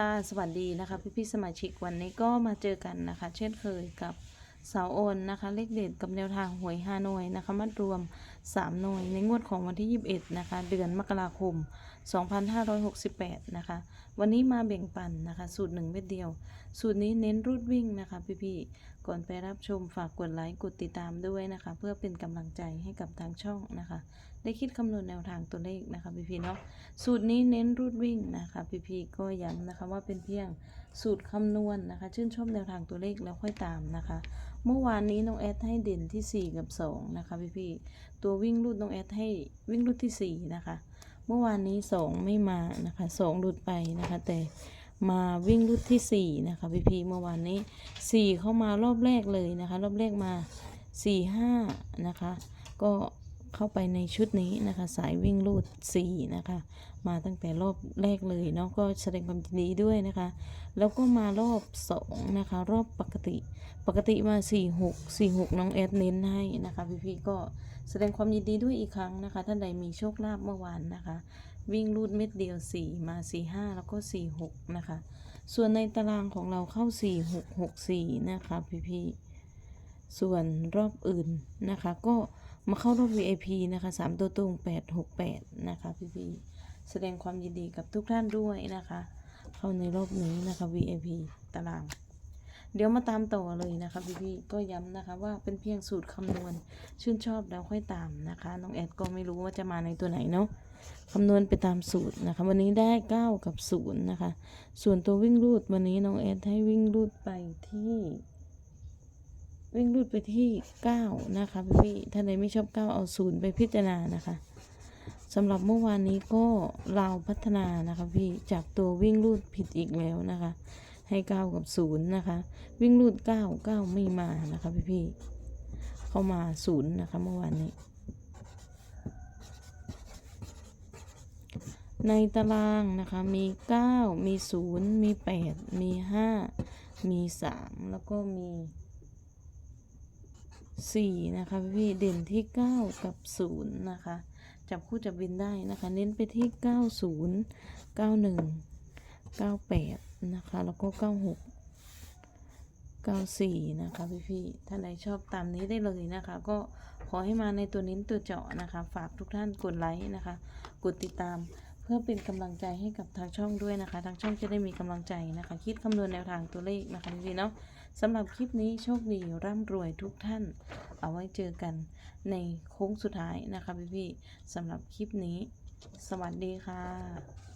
ค่ะสวัสดีนะคะพี่พี่ๆสมาชิกวันนี้ก็มาเจอกันนะคะ เช่นเคยกับสาวโอนนะคะ เลขเด็ดกับแนวทางหวยฮานอยนะคะมัดรวม 3 หน่วย ในงวดของวันที่ 21 นะคะ เดือนมกราคม 2568 นะคะ วันนี้มาแบ่งปันนะคะ สูตร 1 เม็ดเดียว สูตรนี้เน้นรูดวิ่งนะคะ พี่พี่ๆก่อนไปรับชมฝากกดไลค์กดติดตามด้วยนะคะ เพื่อเป็นกำลังใจให้กับทางช่องนะคะ ได้คิดคำนวณแนวทางตัวเลขนะคะพี่พี่ๆเนาะสูตรนี้เน้นรูดวิ่งนะคะพี่พีก็ย้ำนะคะว่าเป็นเพียงสูตรคำนวณนะคะ ชื่นชอบแนวทางตัวเลขแล้วค่อยตามนะคะ เมื่อวานนี้น้องแอดให้เด่นที่ 4 กับ 2 นะคะพี่พีตัววิ่งรูดน้องแอดให้วิ่งรูดที่ 4 นะคะ เมื่อวานนี้ 2 ไม่มานะคะ 2 หลุดไปนะคะแต่ มาวิ่งรุ่นที่4นะคะพี่พีเมื่อวานนี้4เข้ามารอบแรกเลยนะคะ รอบแรกมา4 5นะคะ ก็ เข้าไปในชุดนี้นะคะ สายวิ่งรูด 4 นะคะ มาตั้งแต่รอบแรกเลยเนาะก็แสดงความยินดีด้วยนะคะ แล้วก็มารอบสองนะคะ รอบปกติ ปกติมา 4 6 4 6 น้องแอดเน้นให้นะคะ พี่ๆก็แสดงความยินดีด้วยอีกครั้งนะคะ ท่านใดมีโชคลาภเมื่อวานนะคะ วิ่งรูดเม็ดเดียว 4 มา 4 5 แล้วก็ 4 6 นะคะ ส่วนในตารางของเราเข้า 4 6 6 4 นะคะ พี่ๆส่วนรอบอื่นนะคะก็ มาเข้ารอบ VIP นะคะ 3 ตัวตรง 8 6 8 นะคะพี่ๆแสดงความยินดีกับทุกท่านด้วยนะคะ เข้าในรอบนี้นะคะ VIP ตาราง เดี๋ยวมาตามต่อเลยนะคะพี่ๆก็ย้ำนะคะว่าเป็นเพียงสูตรคำนวณ ชื่นชอบแล้วค่อยตามนะคะ น้องแอดก็ไม่รู้ว่าจะมาในตัวไหนเนาะคำนวณไปตามสูตรนะคะ วันนี้ได้ 9 กับ 0 นะคะ ส่วนตัววิ่งรูดวันนี้น้องแอดให้วิ่งรูดไปที่ วิ่งรูดไปที่ 9 นะคะพี่ๆท่านใดไม่ชอบ 9 เอาศูนย์ไปพิจารณานะคะสำหรับเมื่อวานนี้ก็เราพัฒนานะคะพี่จากตัววิ่งรูดผิดอีกแล้วนะคะ ให้ 9 กับ0นะคะ วิ่งรูด 9 9 ไม่มานะคะพี่ๆเข้ามา0นะคะเมื่อวานนี้ในตารางนะคะมี 9 มี 0 มี 8 มี 5 มี 3 แล้วก็มี สี่นะคะพี่เด่นที่เก้ากับศูนย์นะคะ จับคู่จับบินได้นะคะ เน้นไปที่เก้าศูนย์เก้าหนึ่งเก้าแปดนะคะ แล้วก็เก้าหกเก้าสี่นะคะพี่พี่ๆท่านใดชอบตามนี้ได้เลยนะคะ ก็ขอให้มาในตัวเน้นตัวเจาะนะคะ ฝากทุกท่านกดไลค์นะคะ กดติดตาม พื่อเป็นกำลังใจให้กับทางช่องด้วยนะคะ ทางช่องจะได้มีกำลังใจนะคะ คิดคำนวณแนวทางตัวเลขนะคะพี่เนาะสำหรับคลิปนี้โชคดีร่ำรวยทุกท่าน เอาไว้เจอกันในโค้งสุดท้ายนะคะพี่พี่สำหรับคลิปนี้ สวัสดีค่ะ